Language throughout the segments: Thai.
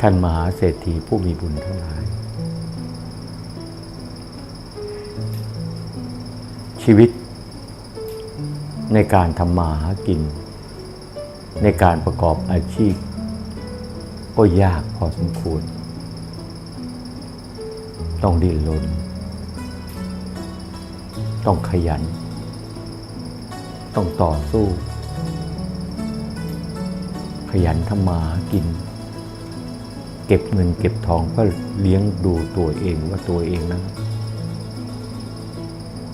ท่านมหาเศรษฐีผู้มีบุญทั้งหลาย ชีวิต ในการทำมาหากิน ในการประกอบอาชีพ ก็ยากพอสมควร ต้องดิ้นรนต้องขยัน ต้องต่อสู้ ขยันทำมาหากิน เก็บเงินเก็บทองเพื่อเลี้ยงดูตัวเองว่าตัวเองนั้น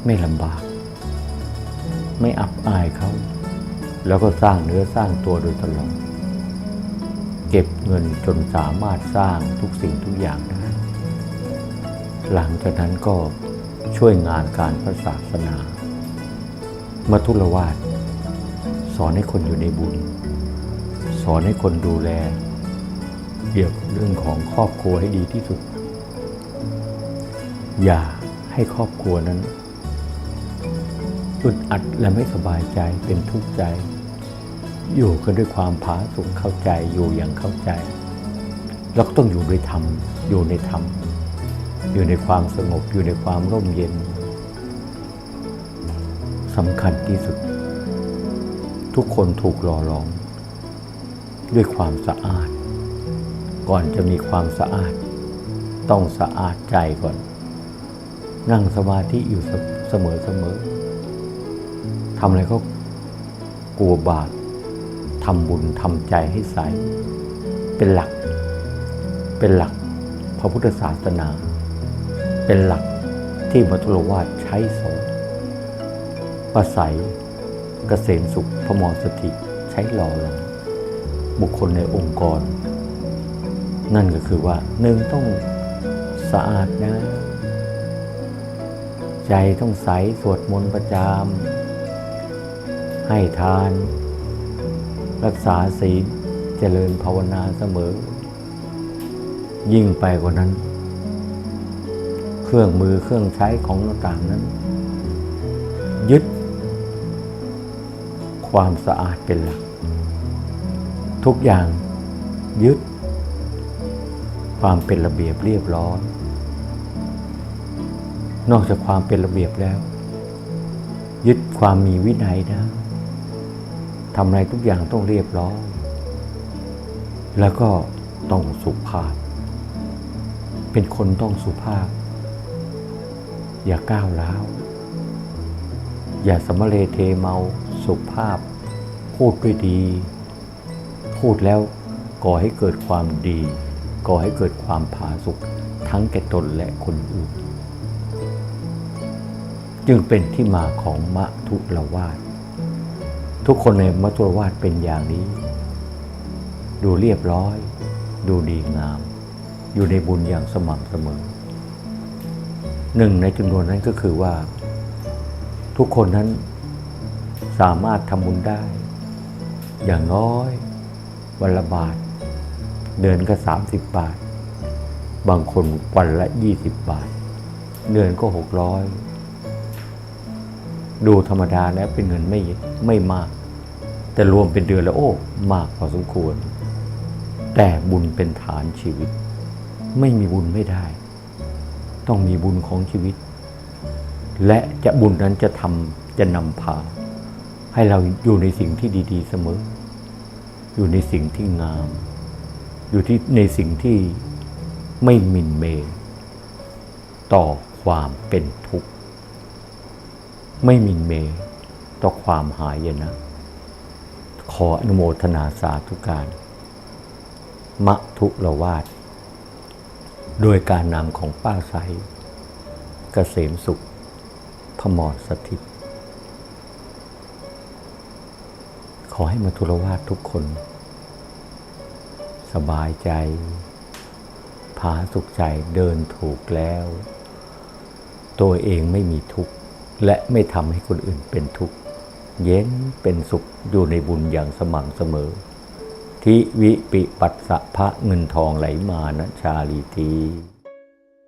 ไม่ลำบาก ไม่อับอายเขา แล้วก็สร้างเนื้อสร้างตัวโดยตลอดเก็บเงินจนสามารถสร้างทุกสิ่งทุกอย่างได้หลังจากนั้นก็ช่วยงานการพระศาสนามาทุลวาดสอนให้คนอยู่ในบุญ สอนให้คนดูแล เกี่ยวกับเรื่องของครอบครัวให้ดีที่สุด อย่าให้ครอบครัวนั้นอึดอัดและไม่สบายใจเป็นทุกข์ใจ อยู่กันด้วยความผาสุกเข้าใจอยู่อย่างเข้าใจ แล้วก็ต้องอยู่ด้วยธรรมอยู่ในธรรมอยู่ในความสงบอยู่ในความร่มเย็นสำคัญที่สุด ทุกคนถูกหล่อหลอมด้วยความสะอาด ก่อนจะมีความสะอาด ต้องสะอาดใจก่อน นั่งสมาธิอยู่เสมอเสมอทำอะไรก็กลัวบาปทำบุญทำใจให้ใส เป็นหลัก เป็นหลักพระพุทธศาสนา เป็นหลักที่มัทุรวาดใช้สอนประสัยเกษมสุขพมรสถิใช้หล่อหลอมบุคคลในองค์กร นั่นก็คือว่าหนึ่งต้องสะอาดนะ ใจต้องใสสวดมนต์ประจามให้ทาน รักษาศีลเจริญภาวนาเสมอ ยิ่งไปกว่านั้น เครื่องมือเครื่องใช้ของต่างนั้น ยึด ความสะอาดเป็นหลัก ทุกอย่างยึด ความเป็นระเบียบเรียบร้อย นอกจากความเป็นระเบียบแล้ว ยึดความมีวินัยนะทำอะไรทุกอย่างต้องเรียบร้อย แล้วก็ต้องสุภาพ เป็นคนต้องสุภาพ อย่าก้าวร้าว อย่าสมะเลเทเมาสุภาพ พูดด้วยดี พูดแล้วก่อให้เกิดความดี ก่อให้เกิดความผาสุกทั้งแก่ตนและคนอื่น จึงเป็นที่มาของมะทุลวาดทุกคนในมะทุลวาดเป็นอย่างนี้ ดูเรียบร้อย ดูดีงาม อยู่ในบุญอย่างสม่ำเสมอหนึ่งในจำนวนนั้นก็คือว่า ทุกคนนั้นสามารถทำบุญได้ อย่างน้อยวันละบาท เดือนก็สามสิบบาท บางคนวันละยี่สิบบาท เดือนก็หกร้อยดูธรรมดาแล้วเป็นเงินไม่ไม่มาก แต่รวมเป็นเดือนแล้วโอ้มากพอสมควร แต่บุญเป็นฐานชีวิต ไม่มีบุญไม่ได้ ต้องมีบุญของชีวิต และจะบุญนั้นจะทำจะนำพา ให้เราอยู่ในสิ่งที่ดี ๆ เสมอ อยู่ในสิ่งที่งาม อยู่ที่ในสิ่งที่ไม่มินเม ต่อความเป็นทุกข์ ไม่มินเม ต่อความหายนะ ขออนุโมทนาสาธุการมะทุละวาด โดยการนำของป้าใสเกษมสุข พมรสถิต ขอให้มาทุรวาดทุกคน บายใจ ผาสุขใจเดินถูกแล้ว ตัวเองไม่มีทุกข์ และไม่ทำให้คนอื่นเป็นทุกข์ เย็นเป็นสุขอยู่ในบุญอย่างสม่ำเสมอ ทิวิปิปัสสะพระเงินทองไหลมานะชาลีที